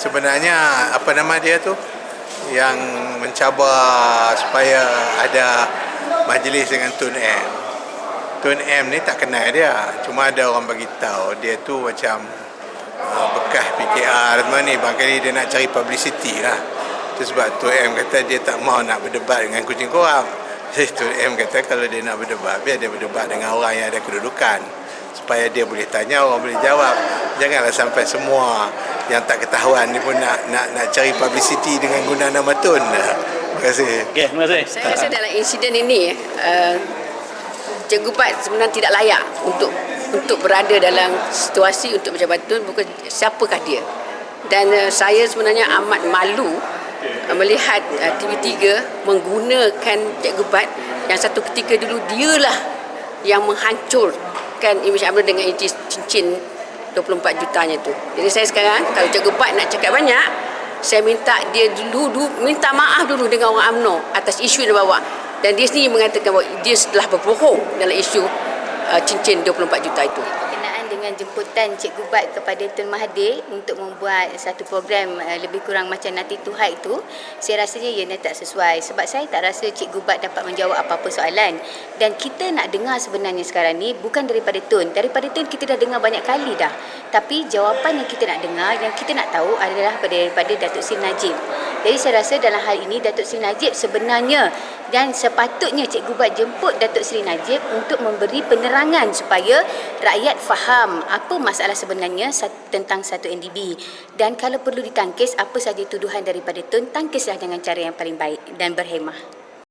sebenarnya apa nama dia tu yang mencabar supaya ada majlis dengan Tun M. Tun M ni tak kenal dia. Cuma ada orang bagi tahu dia tu macam uh, bekas PKR semua ni. Barangkali dia nak cari publicity lah. Itu sebab Tun M kata dia tak mau nak berdebat dengan kucing korang. Jadi Tun M kata kalau dia nak berdebat, biar dia berdebat dengan orang yang ada kedudukan. Supaya dia boleh tanya, orang boleh jawab. Janganlah sampai semua yang tak ketahuan ni pun nak nak nak cari publicity dengan guna nama Tun. Terima kasih. Okey, terima kasih. Saya rasa dalam insiden ini uh, Cikgu Pat sebenarnya tidak layak untuk untuk berada dalam situasi untuk berjabat tun bukan siapakah dia. Dan uh, saya sebenarnya amat malu uh, melihat uh, TV3 menggunakan Cikgu Pat yang satu ketika dulu dialah yang menghancurkan imej Amrul dengan inci- cincin 24 jutanya tu. Jadi saya sekarang kalau Cikgu Pat nak cakap banyak saya minta dia dulu, dulu minta maaf dulu dengan orang UMNO atas isu yang dia bawa dan dia sendiri mengatakan bahawa dia telah berbohong dalam isu uh, cincin 24 juta itu. Dengan jemputan Cikgu Bat kepada Tun Mahathir untuk membuat satu program uh, lebih kurang macam Nanti Tuhai itu, saya rasanya ianya tak sesuai. Sebab saya tak rasa Cikgu Bat dapat menjawab apa-apa soalan. Dan kita nak dengar sebenarnya sekarang ni bukan daripada Tun. Daripada Tun kita dah dengar banyak kali dah. Tapi jawapan yang kita nak dengar, yang kita nak tahu adalah daripada Datuk Sri Najib. Jadi saya rasa dalam hal ini Datuk Sri Najib sebenarnya dan sepatutnya Cikgu Bat jemput Datuk Seri Najib untuk memberi penerangan supaya rakyat faham apa masalah sebenarnya tentang satu NDB dan kalau perlu ditangkis apa saja tuduhan daripada Tun tangkislah dengan cara yang paling baik dan berhemah.